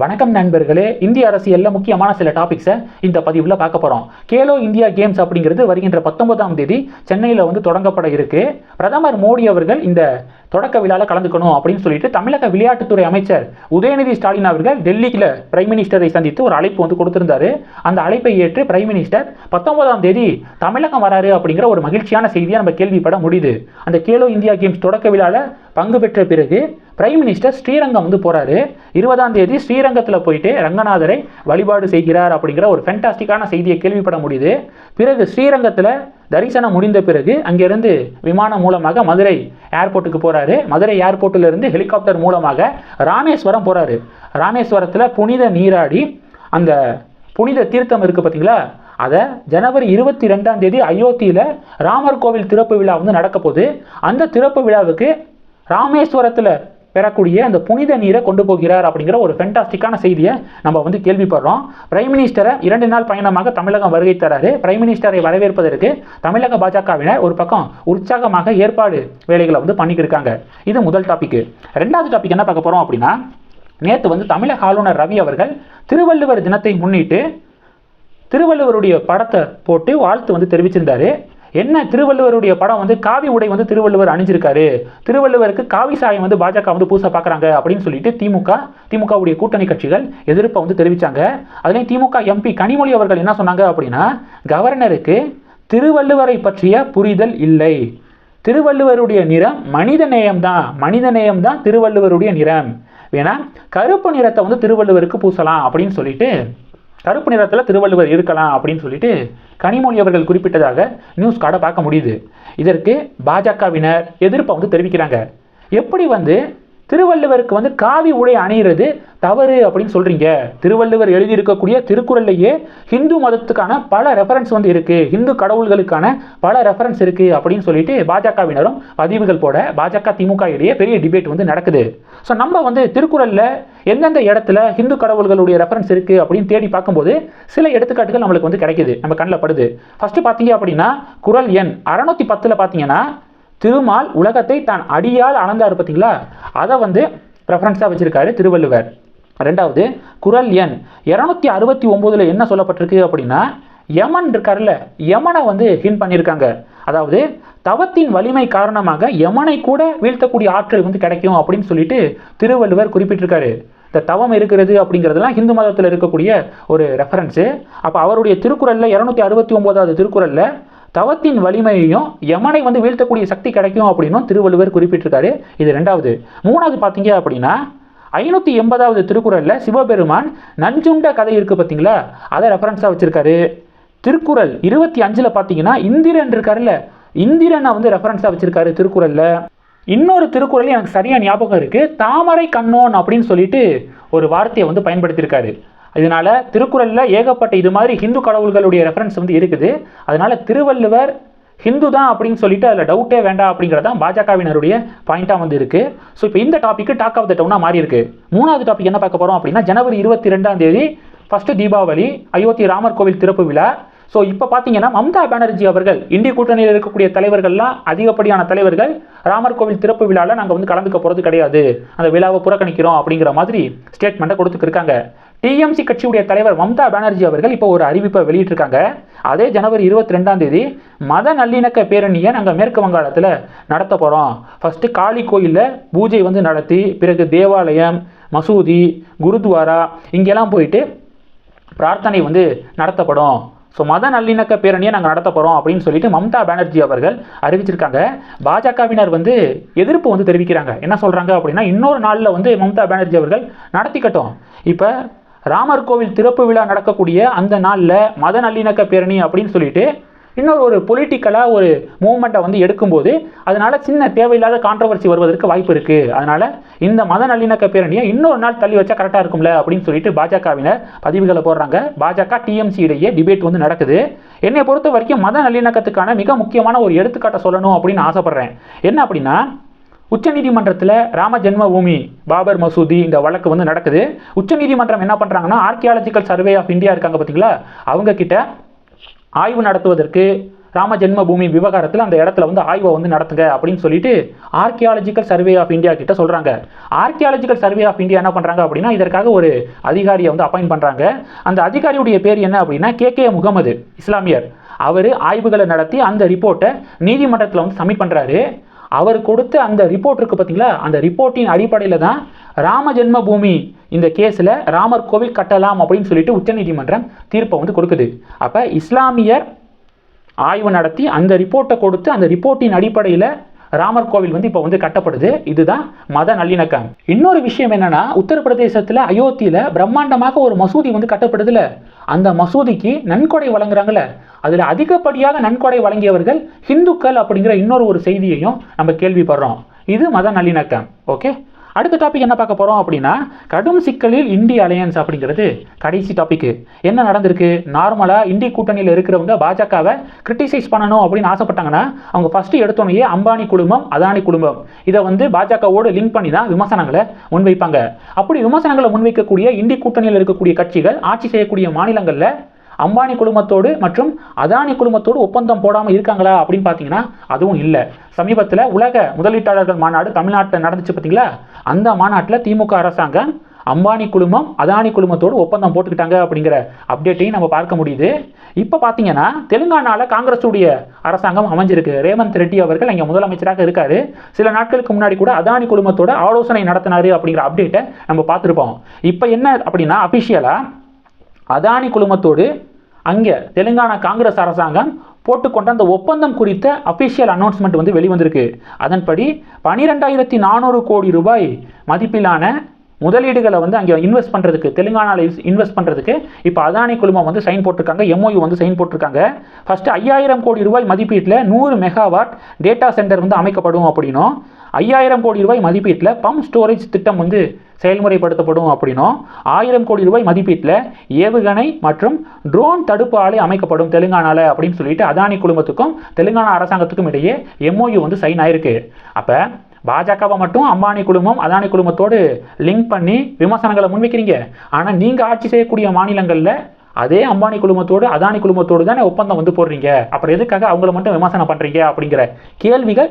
வணக்கம் நண்பர்களே இந்திய அரசியலில் முக்கியமான சில டாபிக்ஸை இந்த பதிவில் பார்க்க போகிறோம் கேலோ இந்தியா கேம்ஸ் அப்படிங்கிறது வருகின்ற பத்தொன்பதாம் தேதி சென்னையில் வந்து தொடங்கப்பட இருக்கு. பிரதமர் மோடி அவர்கள் இந்த தொடக்க விழாவில் கலந்துக்கணும் அப்படின்னு சொல்லிட்டு தமிழக விளையாட்டுத்துறை அமைச்சர் உதயநிதி ஸ்டாலின் அவர்கள் டெல்லியில் பிரைம் மினிஸ்டரை சந்தித்து ஒரு அழைப்பு வந்து கொடுத்திருந்தாரு. அந்த அழைப்பை ஏற்று பிரைம் மினிஸ்டர் பத்தொன்பதாம் தேதி தமிழகம் வராரு அப்படிங்கிற ஒரு மகிழ்ச்சியான செய்தியை நம்ம கேள்விப்பட முடியுது. அந்த கேலோ இந்தியா கேம்ஸ் தொடக்க விழாவில் பங்கு பெற்ற பிறகு பிரைம் மினிஸ்டர் ஸ்ரீரங்கம் வந்து போகிறாரு இருபதாம் தேதி ஸ்ரீரங்கத்தில் போயிட்டு ரங்கநாதரை வழிபாடு செய்கிறார் அப்படிங்கிற ஒரு ஃபென்டாஸ்டிக்கான செய்தியை கேள்விப்பட முடியுது. பிறகு ஸ்ரீரங்கத்தில் தரிசனம் முடிந்த பிறகு அங்கிருந்து விமானம் மூலமாக மதுரை ஏர்போர்ட்டுக்கு போகிறாரு மதுரை ஏர்போர்ட்டில் இருந்து ஹெலிகாப்டர் மூலமாக ராமேஸ்வரம் போகிறாரு ராமேஸ்வரத்தில் புனித நீராடி அந்த புனித தீர்த்தம் இருக்குது பார்த்தீங்களா அதை ஜனவரி இருபத்தி ரெண்டாம் தேதி அயோத்தியில் ராமர் கோவில் திறப்பு விழா வந்து நடக்க போகுது. அந்த திறப்பு விழாவுக்கு ராமேஸ்வரத்தில் பெறக்கூடிய அந்த புனித நீரை கொண்டு போகிறார் அப்படிங்கிற ஒரு ஃபென்டாஸ்டிக்கான செய்தியை நம்ம வந்து கேள்விப்படுறோம். பிரைம் மினிஸ்டரை இரண்டு நாள் பயணமாக தமிழகம் வருகை தராரு. பிரைம் மினிஸ்டரை வரவேற்பதற்கு தமிழக பாஜகவினர் ஒரு பக்கம் உற்சாகமாக ஏற்பாடு வேலைகளை வந்து பண்ணிக்கிருக்காங்க. இது முதல் டாபிக் ரெண்டாவது டாபிக் என்ன பார்க்க போகிறோம் அப்படின்னா நேற்று வந்து தமிழக ஆளுநர் ரவி அவர்கள் திருவள்ளுவர் தினத்தை முன்னிட்டு திருவள்ளுவருடைய படத்தை போட்டு வாழ்த்து வந்து தெரிவிச்சிருந்தாரு. என்ன திருவள்ளுவருடைய படம் வந்து காவி உடை வந்து திருவள்ளுவர் அணிஞ்சிருக்காரு? திருவள்ளுவருக்கு காவி சாயம் வந்து பாஜக வந்து பூச பார்க்குறாங்க அப்படின்னு சொல்லிட்டு திமுக திமுகவுடைய கூட்டணி கட்சிகள் எதிர்ப்பை வந்து தெரிவித்தாங்க அதுலேயும் திமுக எம்பி கனிமொழி அவர்கள் என்ன சொன்னாங்க அப்படின்னா கவர்னருக்கு திருவள்ளுவரை பற்றிய புரிதல் இல்லை. திருவள்ளுவருடைய நிறம் மனித நேயம் தான். மனித நேயம் தான் திருவள்ளுவருடைய நிறம். ஏன்னா கருப்பு நிறத்தை வந்து திருவள்ளுவருக்கு பூசலாம் அப்படின்னு சொல்லிட்டு கருப்பு நிறத்தில் திருவள்ளுவர் இருக்கலாம் அப்படின்னு சொல்லிட்டு கனிமொழி அவர்கள் குறிப்பிட்டதாக நியூஸ் கார்டை பார்க்க முடியுது. இதற்கு பாஜகவினர் எதிர்ப்பை வந்து தெரிவிக்கிறாங்க. எப்படி வந்து திருவள்ளுவருக்கு வந்து காவி உடை அணிகிறது தவறு அப்படின்னு சொல்கிறீங்க திருவள்ளுவர் எழுதியிருக்கக்கூடிய திருக்குறள்லையே ஹிந்து மதத்துக்கான பல ரெஃபரன்ஸ் வந்து இருக்குது ஹிந்து கடவுள்களுக்கான பல ரெஃபரன்ஸ் இருக்குது அப்படின்னு சொல்லிட்டு பாஜகவினரும் பதிவுகள் போட பாஜக திமுக இடையே பெரிய டிபேட் வந்து நடக்குது. ஸோ நம்ம வந்து திருக்குறளில் எந்தெந்த இடத்துல ஹிந்து கடவுள்களுடைய ரெஃபரன்ஸ் இருக்குது அப்படின்னு தேடி பார்க்கும்போது சில எடுத்துக்காட்டுகள் நம்மளுக்கு வந்து கிடைக்குது. நம்ம கண்ணில் படுது. ஃபஸ்ட்டு பார்த்தீங்க அப்படின்னா குறள் எண். அறநூற்றி பத்தில் பார்த்தீங்கன்னா திருமால் உலகத்தை தான் அடியால் அளந்தார் பார்த்தீங்களா? அதை வந்து ரெஃபரன்ஸாக வச்சுருக்காரு திருவள்ளுவர். ரெண்டாவது குறள் எண். இரநூத்தி அறுபத்தி ஒம்போதில் என்ன சொல்லப்பட்டிருக்கு அப்படின்னா யமன் இருக்கார்ல யமனை வந்து ஹின் பண்ணியிருக்காங்க. அதாவது தவத்தின் வலிமை காரணமாக யமனை கூட வீழ்த்தக்கூடிய ஆற்றல் வந்து கிடைக்கும் அப்படின்னு சொல்லிட்டு திருவள்ளுவர் குறிப்பிட்டிருக்காரு. இந்த தவம் இருக்கிறது அப்படிங்கிறதுலாம் ஹிந்து மதத்தில் இருக்கக்கூடிய ஒரு ரெஃபரன்ஸு அப்போ அவருடைய திருக்குறளில் இரநூத்தி அறுபத்தி ஒம்போதாவது திருக்குறளில் தவத்தின் வலிமையையும் யமனை வந்து வீழ்த்தக்கூடிய சக்தி கிடைக்கும் அப்படின்னும் திருவள்ளுவர் குறிப்பிட்டிருக்காரு. இது ரெண்டாவது. மூணாவது பார்த்தீங்க அப்படின்னா ஐநூற்றி எண்பதாவது திருக்குறளில் சிவபெருமான் நஞ்சுண்ட கதை இருக்குது பார்த்தீங்களா அதை ரெஃபரன்ஸாக வச்சுருக்காரு. திருக்குறள் இருபத்தி அஞ்சில் பார்த்தீங்கன்னா இந்திரன் இருக்காருல்ல இந்திரனை வந்து ரெஃபரன்ஸாக வச்சுருக்காரு திருக்குறளில். இன்னொரு திருக்குறள் எனக்கு சரியாக ஞாபகம் இருக்குது தாமரை கண்ணோன் அப்படின்னு சொல்லிட்டு ஒரு வார்த்தையை வந்து பயன்படுத்தியிருக்காரு. இதனால திருக்குறளில் ஏகப்பட்ட இது மாதிரி ஹிந்து கடவுள்களுடைய ரெஃபரன்ஸ் வந்து இருக்குது. அதனால் திருவள்ளுவர் ஹிந்து தான் அப்படின்னு சொல்லிட்டு அதில் டவுட்டே வேண்டாம் அப்படிங்கிறது தான் பாஜகவினருடைய பாயிண்டாக வந்து இருக்குது ஸோ இப்போ இந்த டாப்பிக்கு டாக் ஆஃப் த டவுனாக மாறி இருக்கு. மூணாவது டாபிக் என்ன பார்க்க போகிறோம் அப்படின்னா ஜனவரி இருபத்தி ரெண்டாம் தேதி ஃபஸ்ட்டு தீபாவளி அயோத்தி ராமர் கோவில் திறப்பு விழா. ஸோ இப்போ பார்த்தீங்கன்னா மம்தா பானர்ஜி அவர்கள் இந்திய கூட்டணியில் இருக்கக்கூடிய தலைவர்கள்லாம் அதிகப்படியான தலைவர்கள் ராமர் கோவில் திறப்பு விழாவில் நாங்கள் வந்து கலந்துக்க போகிறது கிடையாது. அந்த விழாவை புறக்கணிக்கிறோம் அப்படிங்கிற மாதிரி ஸ்டேட்மெண்ட்டை கொடுத்துருக்காங்க டிஎம்சி கட்சியுடைய தலைவர் மம்தா பானர்ஜி அவர்கள் இப்போ ஒரு அறிவிப்பை வெளியிட்டிருக்காங்க. அதே ஜனவரி இருபத்தி ரெண்டாம் தேதி மத நல்லிணக்க பேரணியை நாங்கள் மேற்கு வங்காளத்தில் நடத்த போகிறோம் ஃபஸ்ட்டு காளி கோயிலில் பூஜை வந்து நடத்தி பிறகு தேவாலயம் மசூதி குருத்வாரா இங்கெல்லாம் போயிட்டு பிரார்த்தனை வந்து நடத்தப்படும். ஸோ மத நல்லிணக்க பேரணியை நாங்கள் நடத்த போகிறோம் அப்படின்னு சொல்லிட்டு மம்தா பானர்ஜி அவர்கள் அறிவிச்சிருக்காங்க. பாஜகவினர் வந்து எதிர்ப்பு வந்து தெரிவிக்கிறாங்க. என்ன சொல்கிறாங்க அப்படின்னா இன்னொரு நாளில் வந்து மம்தா பானர்ஜி அவர்கள் நடத்திக்கட்டும். இப்போ ராமர் கோவில் திறப்பு விழா நடக்கக்கூடிய அந்த நாளில் மத நல்லிணக்க பேரணி அப்படின்னு சொல்லிட்டு இன்னொரு ஒரு பொலிட்டிக்கலாக ஒரு மூவ்மெண்ட்டை வந்து எடுக்கும்போது அதனால் சின்ன தேவையில்லாத கான்ட்ரவர்சி வருவதற்கு வாய்ப்பு இருக்குது அதனால் இந்த மத நல்லிணக்க பேரணியை இன்னொரு நாள் தள்ளி வச்சா கரெக்டாக இருக்கும்ல அப்படின்னு சொல்லிட்டு பாஜகவினர் பதிவுகளை போடுறாங்க. பாஜக டிஎம்சி இடையே டிபேட் வந்து நடக்குது. என்னை பொறுத்த வரைக்கும் மத நல்லிணக்கத்துக்கான மிக முக்கியமான ஒரு எடுத்துக்காட்டை சொல்லணும் அப்படின்னு ஆசைப்படுறேன். என்ன அப்படின்னா உச்சநீதிமன்றத்தில் ராம ஜென்மபூமி பாபர் மசூதி இந்த வழக்கு வந்து நடக்குது. உச்சநீதிமன்றம் என்ன பண்ணுறாங்கன்னா ஆர்கியாலஜிக்கல் சர்வே ஆஃப் இந்தியா இருக்காங்க பார்த்தீங்களா அவங்க கிட்ட ஆய்வு நடத்துவதற்கு ராம ஜென்மபூமி விவகாரத்தில் அந்த இடத்துல வந்து ஆய்வை வந்து நடத்துங்க அப்படின்னு சொல்லிட்டு ஆர்கியாலஜிக்கல் சர்வே ஆஃப் இந்தியா கிட்ட சொல்கிறாங்க ஆர்கியாலஜிக்கல் சர்வே ஆஃப் இந்தியா என்ன பண்ணுறாங்க அப்படின்னா இதற்காக ஒரு அதிகாரியை வந்து அப்பாயிண்ட் பண்ணுறாங்க அந்த அதிகாரியுடைய பேர் என்ன அப்படின்னா கே கே முகமது இஸ்லாமியர். அவர் ஆய்வுகளை நடத்தி அந்த ரிப்போர்ட்டை நீதிமன்றத்தில் வந்து சப்மிட் பண்ணுறாரு அவர் கொடுத்த அந்த ரிப்போர்ட் இருக்குது பார்த்தீங்களா அந்த ரிப்போர்ட்டின் அடிப்படையில் தான் ராம ஜென்மபூமி இந்த கேஸில் ராமர் கோவில் கட்டலாம் அப்படின்னு சொல்லிட்டு உச்சநீதிமன்றம் தீர்ப்பை வந்து கொடுக்குது. அப்போ இஸ்லாமியர் ஆய்வு நடத்தி அந்த ரிப்போர்ட்டை கொடுத்து அந்த ரிப்போர்ட்டின் அடிப்படையில் ராமர் கோவில் வந்து இப்போ வந்து கட்டப்படுது. இதுதான் மத நல்லிணக்கம். இன்னொரு விஷயம் என்னன்னா உத்தரப்பிரதேசத்தில் அயோத்தியில் பிரம்மாண்டமாக ஒரு மசூதி வந்து கட்டப்படுதுல. அந்த மசூதிக்கு நன்கொடை வழங்குறாங்கல்ல. அதில் அதிகப்படியாக நன்கொடை வழங்கியவர்கள் ஹிந்துக்கள் அப்படிங்கிற இன்னொரு ஒரு செய்தியையும் நம்ம கேள்விப்படுறோம். இது மத நல்லிணக்கம். ஓகே? அடுத்த டாபிக் என்ன பார்க்க போகிறோம் அப்படின்னா கடும் சிக்கலில் இந்தி அலையன்ஸ் அப்படிங்கிறது கடைசி டாபிக் என்ன நடந்திருக்கு? நார்மலாக இந்தி கூட்டணியில் இருக்கிறவங்க பாஜகவை கிரிட்டிசைஸ் பண்ணணும் அப்படின்னு ஆசைப்பட்டாங்கன்னா அவங்க ஃபஸ்ட்டு எடுத்தோடனே அம்பானி குடும்பம் அதானி குடும்பம் இதை வந்து பாஜகவோடு லிங்க் பண்ணி தான் விமர்சனங்களை முன்வைப்பாங்க. அப்படி விமர்சனங்களை முன்வைக்கக்கூடிய இந்தி கூட்டணியில் இருக்கக்கூடிய கட்சிகள் ஆட்சி செய்யக்கூடிய மாநிலங்களில் அம்பானி குழுமத்தோடு மற்றும் அதானி குழுமத்தோடு ஒப்பந்தம் போடாமல் இருக்காங்களா அப்படின்னு பார்த்தீங்கன்னா அதுவும் இல்லை. சமீபத்தில் உலக முதலீட்டாளர்கள் மாநாடு தமிழ்நாட்டில் நடந்துச்சு பார்த்தீங்களா அந்த மாநாட்டில் திமுக அரசாங்கம் அம்பானி குழுமம் அதானி குழுமத்தோடு ஒப்பந்தம் போட்டுக்கிட்டாங்க அப்படிங்கிற அப்டேட்டையும் நம்ம பார்க்க முடியுது. இப்போ பார்த்தீங்கன்னா தெலுங்கானாவில் காங்கிரஸுடைய அரசாங்கம் அமைஞ்சிருக்கு. ரேவந்த் ரெட்டி அவர்கள் இங்கே முதலமைச்சராக இருக்கார். சில நாட்களுக்கு முன்னாடி கூட அதானி குழுமத்தோட ஆலோசனை நடத்தினாரு அப்படிங்கிற அப்டேட்டை நம்ம பார்த்துருப்போம். இப்போ என்ன அப்படின்னா அஃபிஷியலாக அதானி குழுமத்தோடு அங்கே தெலுங்கானா காங்கிரஸ் அரசாங்கம் போட்டுக்கொண்ட அந்த ஒப்பந்தம் குறித்த அஃபிஷியல் அனௌன்ஸ்மெண்ட் வந்து வெளிவந்திருக்கு. அதன்படி பனிரெண்டாயிரத்தி நானூறு கோடி ரூபாய் மதிப்பிலான முதலீடுகளை வந்து அங்கே இன்வெஸ்ட் பண்ணுறதுக்கு தெலுங்கானாவில் இன்வெஸ்ட் பண்ணுறதுக்கு இப்போ அதானி குழுமம் வந்து சைன் போட்டிருக்காங்க எம்ஓயு வந்து சைன் போட்டிருக்காங்க. ஃபஸ்ட்டு ஐயாயிரம் கோடி ரூபாய் மதிப்பீட்டில் நூறு மெகாவாட் டேட்டா சென்டர் வந்து அமைக்கப்படும் அப்படின்னும். ஐயாயிரம் கோடி ரூபாய் மதிப்பீட்டில் பம்ப் ஸ்டோரேஜ் திட்டம் வந்து செயல்முறைப்படுத்தப்படும் அப்படின்னும் ஆயிரம் கோடி ரூபாய் மதிப்பீட்டில் ஏவுகணை மற்றும் ட்ரோன் தடுப்பு ஆலை அமைக்கப்படும் தெலுங்கானாவில் அப்படின்னு சொல்லிட்டு அதானி குழுமத்துக்கும் தெலுங்கானா அரசாங்கத்துக்கும் இடையே எம்ஓயு வந்து சைன் ஆயிருக்கு. அப்போ பாஜகவை மட்டும் அம்பானி குழுமம் அதானி குழுமத்தோடு லிங்க் பண்ணி விமர்சனங்களை முன்வைக்கிறீங்க. ஆனால் நீங்கள் ஆட்சி செய்யக்கூடிய மாநிலங்களில் அதே அம்பானி குழுமத்தோடு அதானி குழுமத்தோடு தானே ஒப்பந்தம் வந்து போடுறீங்க. அப்புறம் எதுக்காக அவங்கள மட்டும் விமர்சனம் பண்ணுறீங்க அப்படிங்கிற கேள்விகள்